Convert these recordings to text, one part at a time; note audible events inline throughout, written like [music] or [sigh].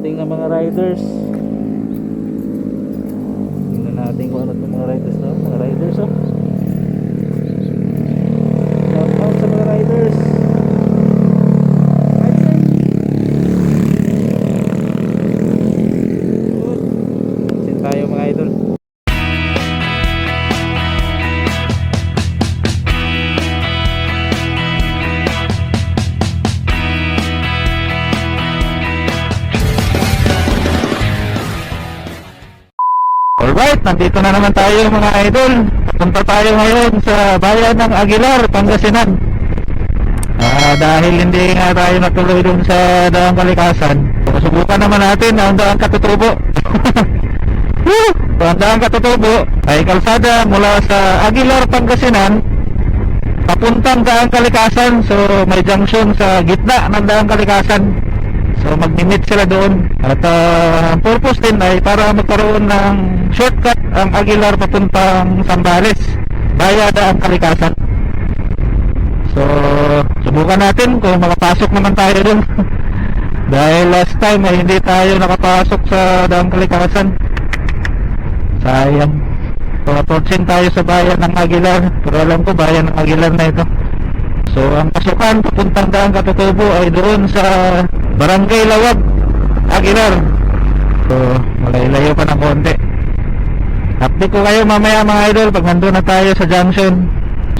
ating uh, mga riders. Tingnan natin kung ano itong mga riders na. Mga riders oh. Nandito na naman tayo mga idol. Punta tayo ngayon sa bayan ng Aguilar, Pangasinan. Ah, dahil hindi nga tayo natuloy dun sa daang kalikasan, subukan naman natin ang daang katutubo. [laughs] Woo! ang daang katutubo ay kalsada mula sa Aguilar, Pangasinan papuntang daang kalikasan. So may junction sa gitna ng daang kalikasan. So magmi-meet sila doon at ah, ang purpose din ay para magkaroon ng shortcut ang Aguilar papuntang Sambales via daang kalikasan. So subukan natin kung makapasok naman tayo doon. [laughs] Dahil last time ay hindi tayo nakapasok sa daang kalikasan. Sayang. So approaching tayo sa bayan ng Aguilar. Pero alam ko bayan ng Aguilar na ito. So ang pasukan papuntang daang katutubo ay doon sa Barangay Lawag, Aguilar. So malayo pa ng konti. Update ko kayo mamaya mga idol pag nandun na tayo sa junction.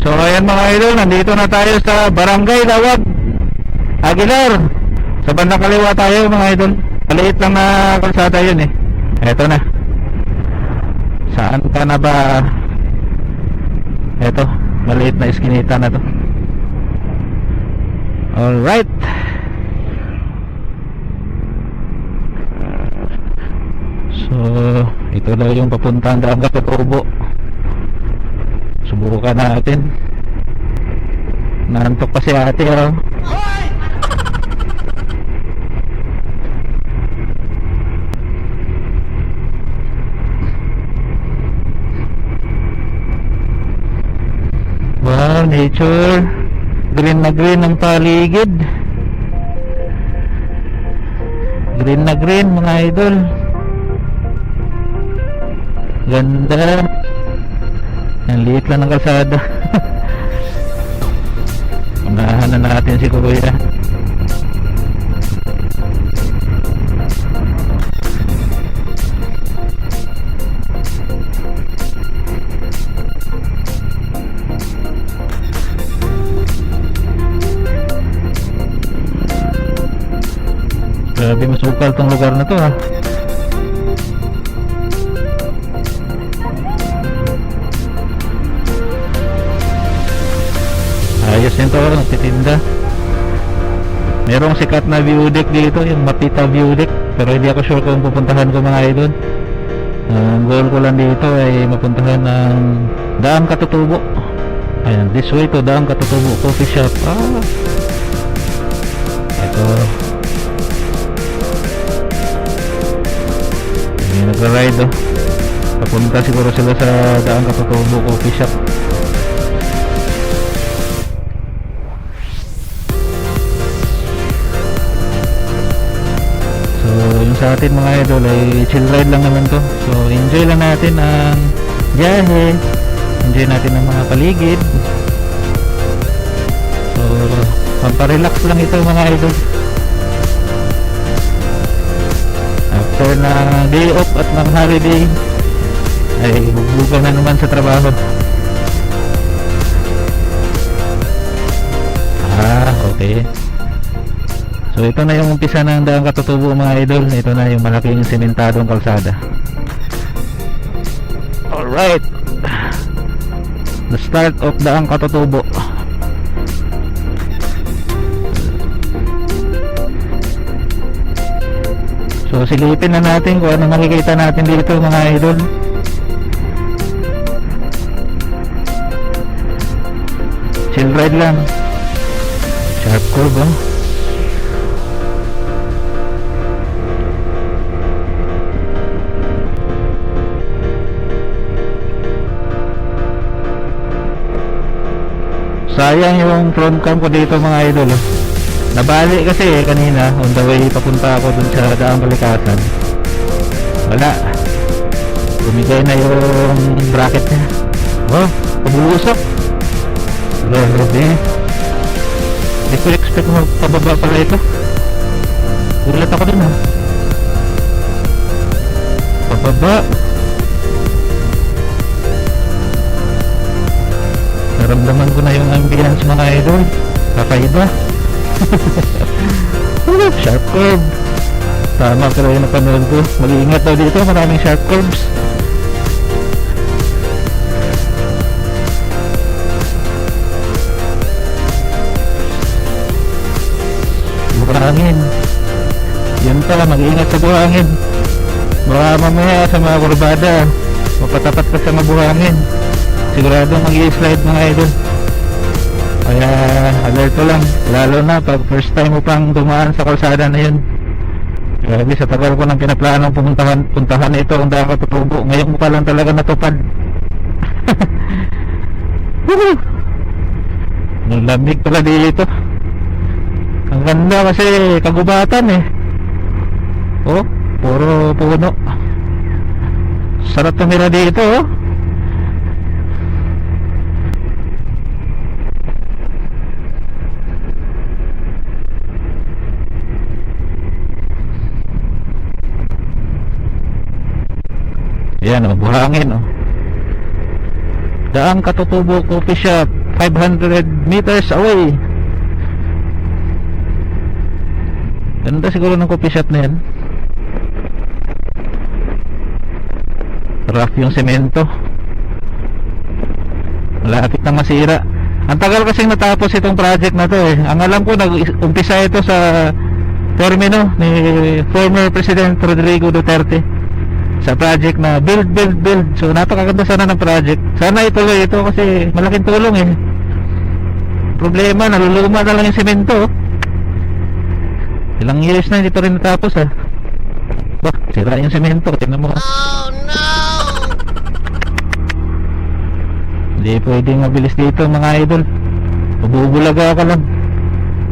So ayan mga idol, nandito na tayo sa Barangay Lawag, Aguilar. Sa bandang kaliwa tayo mga idol. Maliit lang na kalsada yun eh. Eto na. Saan ka na ba? Eto, maliit na iskinita na to. Alright. So, ito daw yung papuntang daang katutubo. Subukan natin. Naantok pa si ate, oh. Wow, nature. Green na green ang paligid. Green na green mga idol. Ganda. Ang liit lang ng kalsada. [laughs] Unahan na natin si Kuya. Grabe masukal tong lugar na to ha. Ayos nito, nagtitinda. Merong sikat na view deck dito, yung Mapita view deck. Pero hindi ako sure kung pupuntahan ko mga idol. Ang goal ko lang dito ay mapuntahan ng Daang Katutubo. Ayan, this way to Daang Katutubo Coffee Shop. Ah. Ito. Nagra-ride oh. Papunta siguro sila sa Daang Katutubo Coffee Shop. So, yung sa atin mga idol ay chill ride lang naman to. So, enjoy lang natin ang biyahe. Enjoy natin ang mga paligid. So, pamparelax lang ito mga idol. After na day off at ng holiday, ay bugbugan na naman sa trabaho. Ah, okay. So ito na yung umpisa ng daang katutubo mga idol. Ito na yung malaking sementadong kalsada. Alright. The start of daang katutubo. So silipin na natin kung ano makikita natin dito mga idol. Chill ride lang. Sharp curve oh. Sayang yung front cam ko dito mga idol. oh. Nabali kasi eh, kanina on the way papunta ako dun sa daang balikasan. Wala. Bumigay na yung bracket niya. Oh, pabulusok. Grabe. Hindi ko expect magpababa pala ito. Gulat ako dun ha. Pababa. Naramdaman ko na yung ambience mga idol. Kakaiba. [laughs] sharp curve. Tama pero yung napanood ko. Mag-iingat daw dito. Maraming sharp curves. Buhangin. Yun pala, mag-iingat sa buhangin. Baka mamaya sa mga kurbada, mapatapat ka sa mabuhangin. Sigurado mag-i-slide mga idol. Kaya alert ko lang, lalo na pag first time mo pang dumaan sa kalsada na yun. Grabe, sa tagal ko nang pinaplanong pumuntahan, puntahan ito ang daan katutubo. Ngayon ko pa lang talaga natupad. [laughs] Ang lamig pala dito. Ang ganda kasi kagubatan eh. Oh, puro puno. Sarap tumira dito oh. Yan oh, buhangin oh. Daang Katutubo Coffee Shop 500 meters away. Ganda siguro ng coffee shop na yan. Rough yung semento. Malapit na masira. Ang tagal kasing natapos itong project na to eh. Ang alam ko nag-umpisa ito sa termino ni former President Rodrigo Duterte sa project na build, build, build. So napakaganda sana ng project. Sana ituloy ito kasi malaking tulong eh. Problema, naluluma na lang yung semento. Ilang years na hindi ito rin natapos ah. Bah, sira yung semento. Tingnan mo. Oh no! Hindi pwedeng mabilis dito mga idol. Bubulaga ka lang.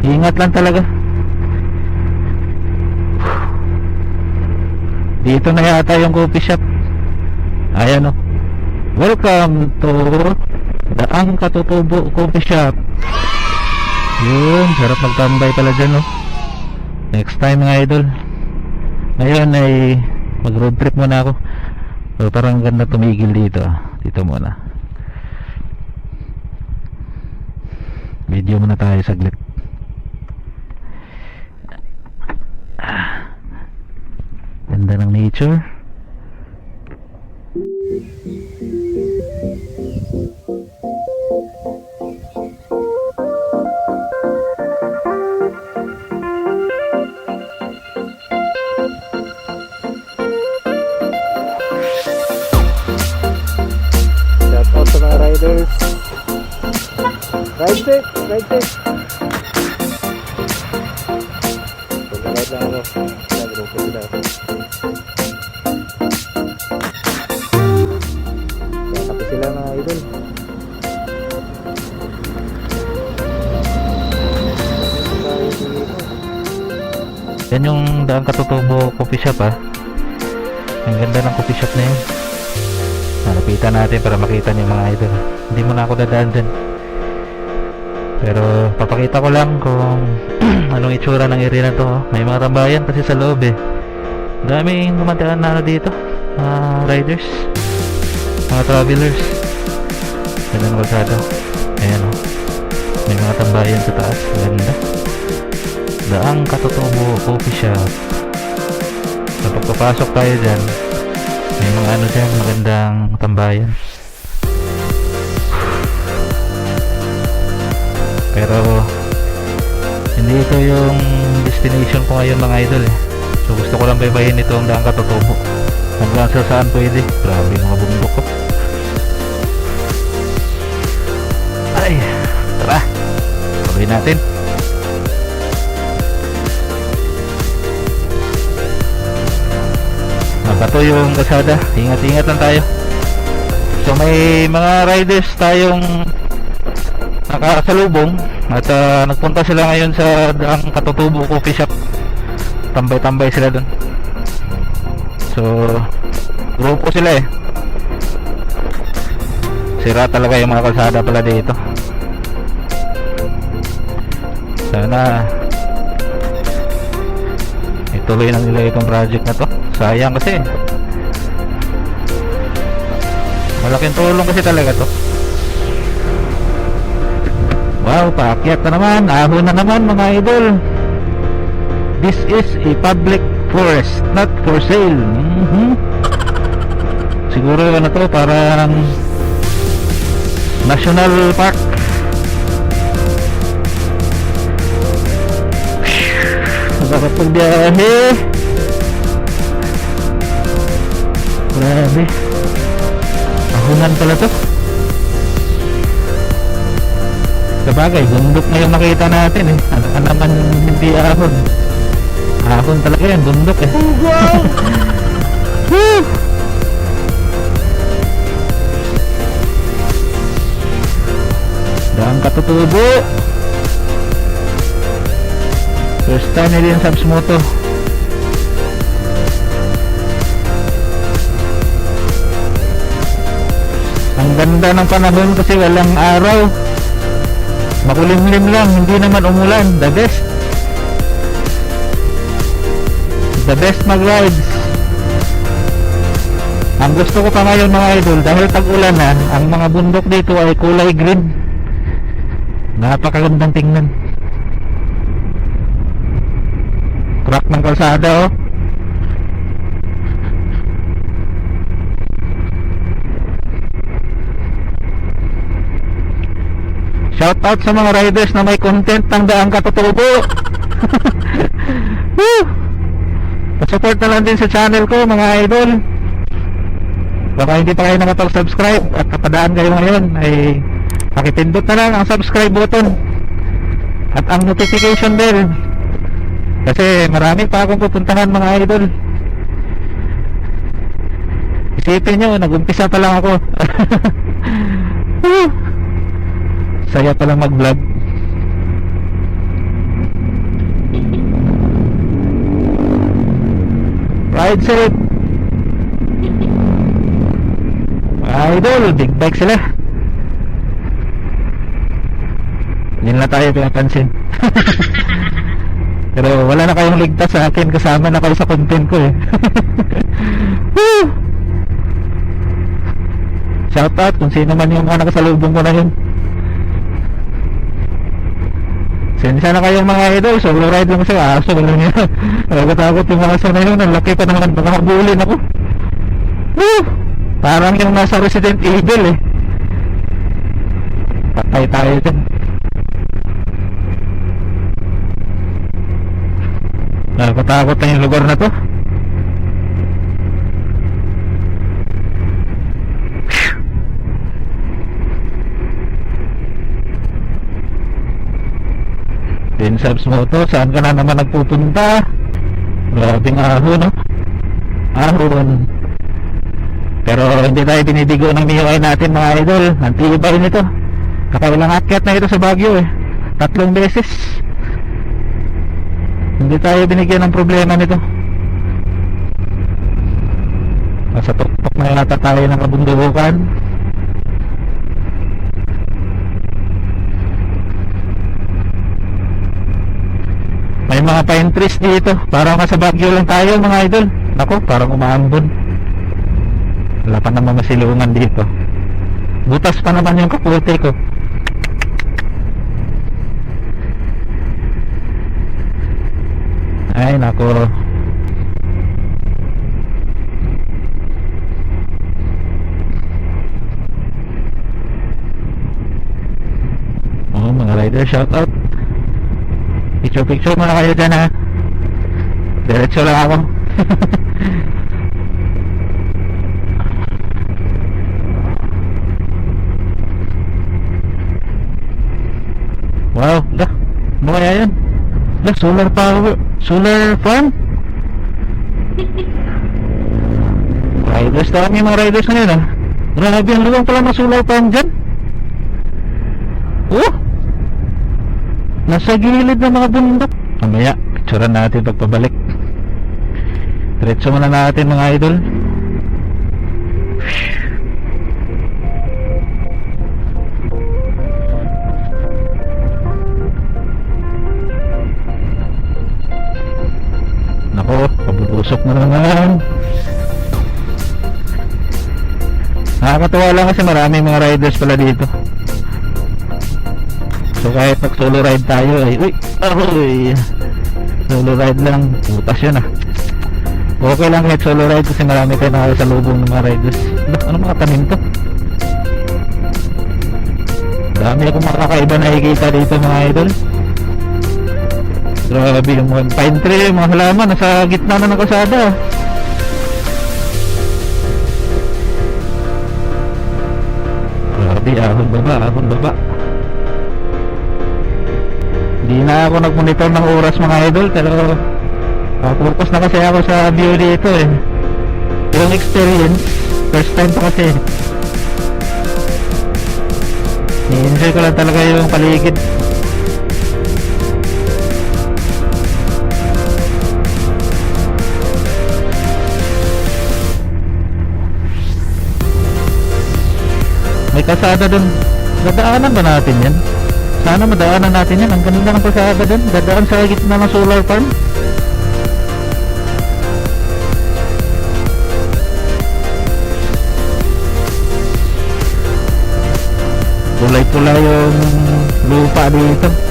Ingat lang talaga. Dito na yata yung coffee shop. Ayan o. Welcome to Daang Katutubo Coffee Shop. Yun, sarap magtambay pala dyan o. Next time mga idol. Ngayon ay mag road trip muna ako. So, parang ganda tumigil dito. Dito muna. Video muna tayo saglit. Ganda ng nature. Shout out sa mga riders. Ride safe! Ride safe! Daan katutubo coffee shop ah. Ang ganda ng coffee shop na yun. Nalapitan natin para makita niyo mga idol. Hindi mo na ako dadaan dyan. Pero papakita ko lang kung [clears throat] anong itsura ng area na to. oh. May mga tambayan kasi sa loob eh. Daming dumadaan na ano dito. Mga riders. Mga travelers. Ganda ng kalsada. Ayan o. May mga tambayan sa taas. Ganda. Daang Katutubo Coffee Shop. Kapag papasok tayo dyan, may mga ano dyan, magandang tambayan. Pero hindi ito yung destination ko ngayon mga idol eh. So gusto ko lang baybayin ito ang daang katutubo. Hanggang sa saan pwede. Grabe mga bundok ko. Ay, tara. Tuloy natin. Mabato yung kasada. Ingat-ingat lang tayo. So may mga riders tayong nakasalubong at ah, nagpunta sila ngayon sa ang Katutubo Coffee Shop. Tambay-tambay sila doon. So, grupo sila eh. Sira talaga yung mga kalsada pala dito. Sana ituloy na nila itong project na to. Sayang kasi. Malaking tulong kasi talaga to. Wow, paakyat na naman. Ahon na naman mga idol. This is a public forest, not for sale. Mhm. Siguro ano to, parang National Park. Nakakapagbiyahe. Grabe. Ahunan pala to. Sabagay, bundok na yung nakita natin eh. Ano ka naman hindi ahon. Ahon talaga yan, bundok eh. [laughs] Woo! Daan katutubo. First time na din subs mo to. Ganda ng panahon kasi walang araw. Makulimlim lang, hindi naman umulan. The best. The best mag-rides. Ang gusto ko pa ngayon mga idol, dahil tag-ulan na, ang mga bundok dito ay kulay green. Napakagandang tingnan. Crack ng kalsada oh. Shout out sa mga riders na may content ng daang katutubo. [laughs] Woo! Pa-support na lang din sa channel ko mga idol. Baka hindi pa kayo nakapag-subscribe at kapadaan kayo ngayon ay pakipindot na lang ang subscribe button at ang notification bell. Kasi marami pa akong pupuntahan mga idol. Isipin nyo, nag-umpisa pa lang ako. [laughs] Saya pa lang mag-vlog. Ride safe. Idol, big bike sila. Hindi na tayo pinapansin. [laughs] Pero wala na kayong ligtas sa akin kasama na kayo sa content ko eh. [laughs] Woo! Shout out kung sino man yung mga nakasalubong ko na yun. Sensya na kayong mga idol, solo ride lang siya, aso lang yun. [laughs] Nakatakot yung mga aso na yun, ang laki pa naman, baka habulin ako. Woo! Parang yung nasa Resident Evil eh. Patay tayo dyan. Nakakatakot na yung lugar na to. Din subs mo to, saan ka na naman nagpupunta? Grabing ahon, no? Ahon. Pero hindi tayo binibigo ng MIUI natin mga idol. Ang tibay nito. Kakailang akyat na ito sa Baguio eh. Tatlong beses. Hindi tayo binigyan ng problema nito. Nasa tuktok na yata tayo ng kabundukan. May mga pine trees dito. Parang nasa Baguio lang tayo mga idol. Nako, parang umaambon. Wala pa namang masilungan dito. Butas pa naman yung kaputi ko. Ay, nako. Oh, mga rider, shout out. Picture picture muna kayo dyan ha. Diretso lang ako. [laughs] wow, dah. Ano kaya yan? Dah, solar power. Solar farm? [laughs] riders, dami mga riders ngayon ah. Grabe, ang luwang pala ng solar farm dyan. Oh! Nasa gilid ng mga bundok. Mamaya, picturean natin pagpabalik. Diretso muna natin mga idol. Nako, pabulusok na naman. Nakakatuwa lang kasi maraming mga riders pala dito. So kahit nag solo ride tayo ay uy, aroy. Solo ride lang, putas yun ah. Okay lang kahit solo ride kasi marami tayo nakasalubong ng mga riders. Ano, mga tanim to? Dami akong makakaiba nakikita dito mga idol. Grabe yung mga pine tree, mga halaman nasa gitna na ng kasada. Grabe, ahon baba, ahon baba. Hindi na ako nag-monitor ng oras mga idol, pero focus na kasi ako sa view dito eh. Yung experience, first time pa kasi. Ni-enjoy ko lang talaga yung paligid. May kasada dun. Dadaanan ba natin yan? Sana madaanan natin yan. Ang ganda ng kasada dun. Dadaan sa gitna ng solar farm. Kulay-kulay yung lupa dito.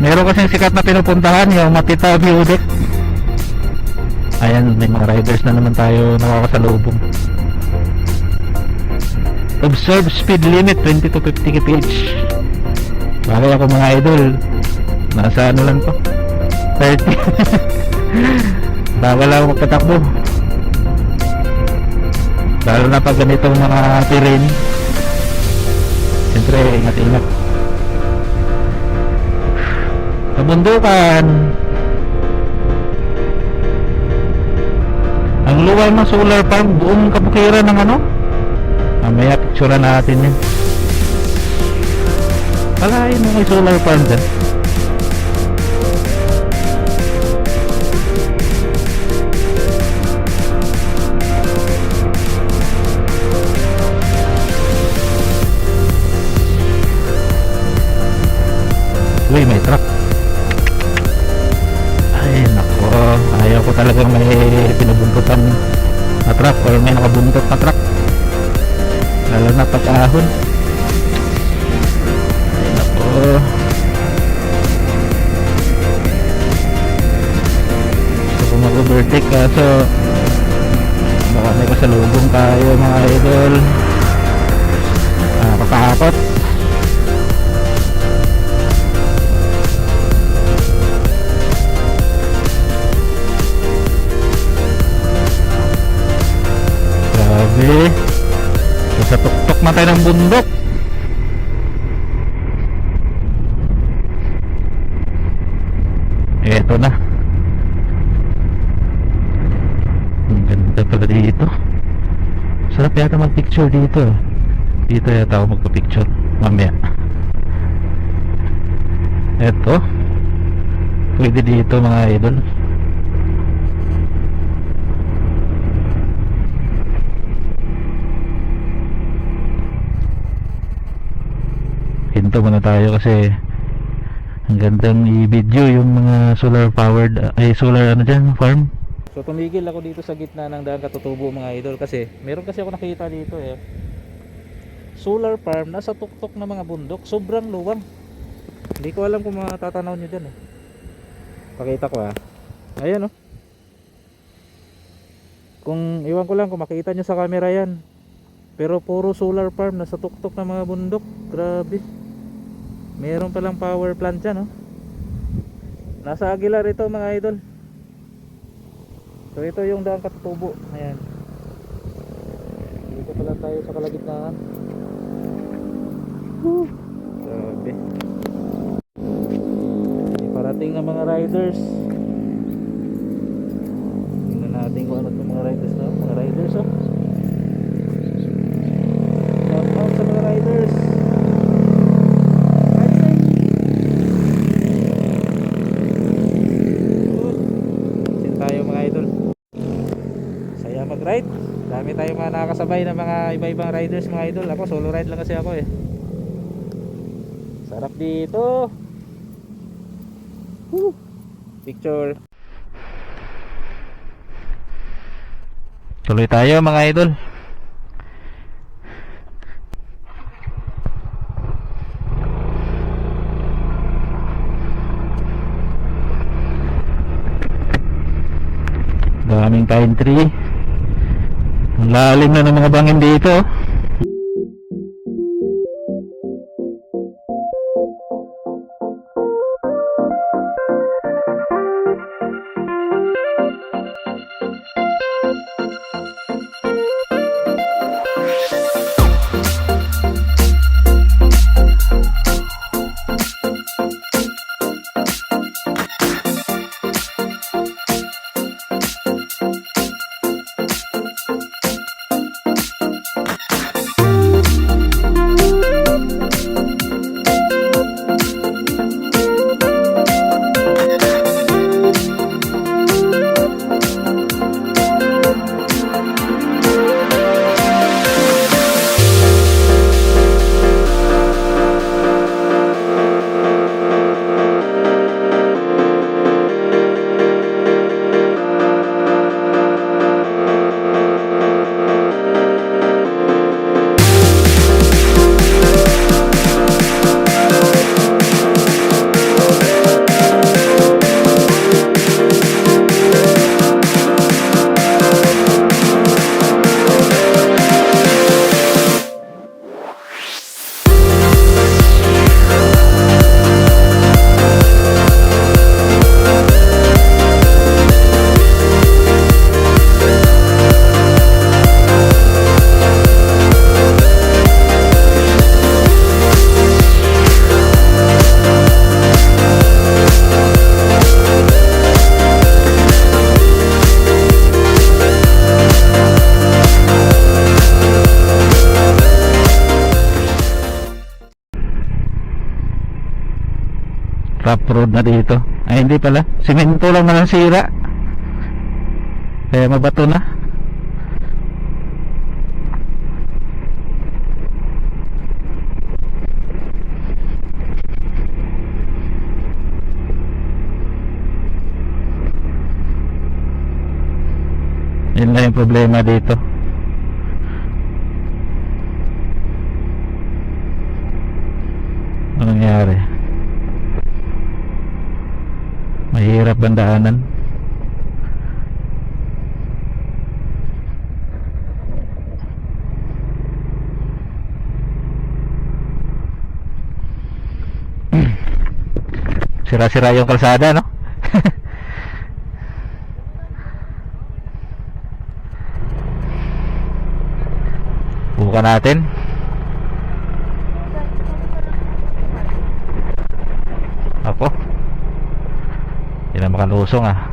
Meron kasing sikat na pinupuntahan yung Matita View Deck. Ayan, may mga riders na naman tayo nakakasalubong. Observe speed limit 20 to 50 kph. Bagay ako mga idol. Nasa ano lang to? 30. [laughs] Bawal ako magpatakbo. Lalo na pag ganitong mga terrain. Siyempre, ingat-ingat. Sa bundukan. Ang luwal ng solar farm, buong kabukiran ng ano? Mamaya picture natin yan. Palain mo may solar farm dyan. Pinabuntutan na truck or may nakabuntot na truck. Lalo na pag-ahon. Ay, nako. Gusto ko mag-overtake kaso baka may kasalubong tayo mga idol. Ah, katakot. Grabe. Sa tuktok na tayo ng bundok. Eto na. Ang ganda pala dito. Sarap yata mag-picture dito. Dito yata ako magpa-picture. Mamaya. Eto. Pwede dito mga idol. Hinto muna tayo kasi ang gandang i-video yung mga solar powered ay solar ano dyan farm. So tumigil ako dito sa gitna ng daan katutubo mga idol kasi meron kasi ako nakita dito eh. Solar farm nasa tuktok na mga bundok sobrang luwang. Hindi ko alam kung matatanaw nyo dyan eh. Pakita ko ah. Ayan oh. Kung iwan ko lang kung makita nyo sa camera yan. Pero puro solar farm nasa tuktok ng mga bundok. Grabe Meron palang power plant dyan, oh. Nasa Aguilar ito, mga idol. So, ito yung daan katutubo. Ayan. Dito pala tayo sa kalagitnaan. Woo! Grabe. Parating ang mga riders. mga riders no? Mga riders oh. Shout out sa mga riders. Sin tayo mga idol. Saya mag-ride. Dami nakakasabay ng mga iba-ibang riders mga idol. Ako solo ride lang kasi ako eh. Sarap dito. Woo. Picture. Tuloy tayo mga idol. Daming pine tree. Lalim na ng mga bangin dito. Road na dito. Ay hindi pala. Simento lang na sira kaya mabato na. Yun lang yung problema dito. Ano nangyari Mahirap ang daanan. Sira-sira yung kalsada, no? [laughs] Buka natin. Ako. Hindi na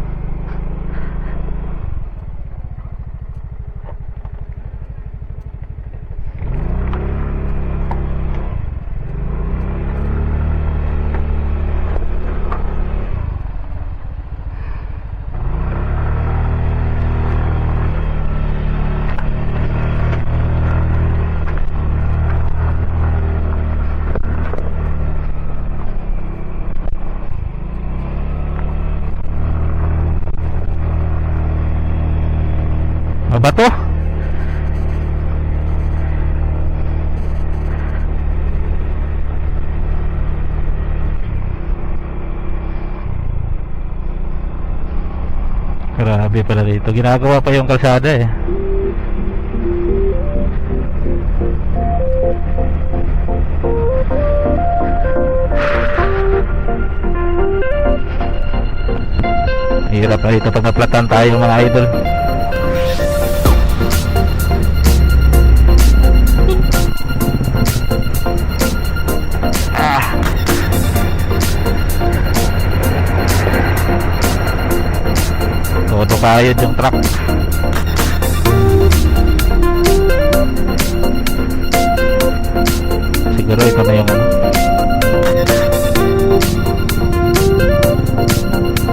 makalusong ah. Mabato. Grabe pala dito. Ginagawa pa yung kalsada eh. Hirap na dito pag naplatan tayo mga idol. sayod yung truck. Siguro ito na yung ano.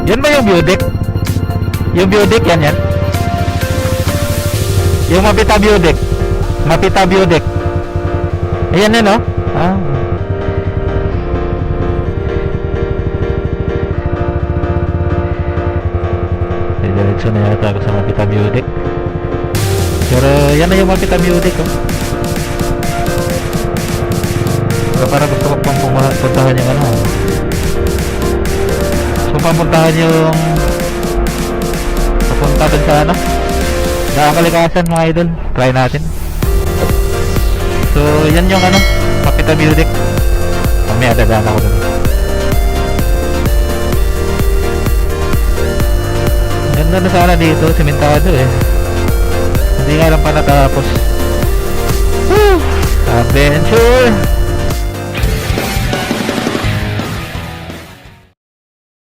Yan ba yung view yung view yan yan. Yung mapita view deck mapita view ayan yan o no? ah May diretso na yata ako sa Mapita deck. Pero yan na yung Mapita deck oh. Pero parang gusto ko pang puntahan yung ano. So papuntahan yung papunta dun sa ano. Nakakalikasan mga idol. Try natin. So yan yung ano. Mapita deck. Mamaya dadaan ako dun. Ganda na sana dito, sementado eh. Hindi nga lang pa natapos. Woo! Adventure!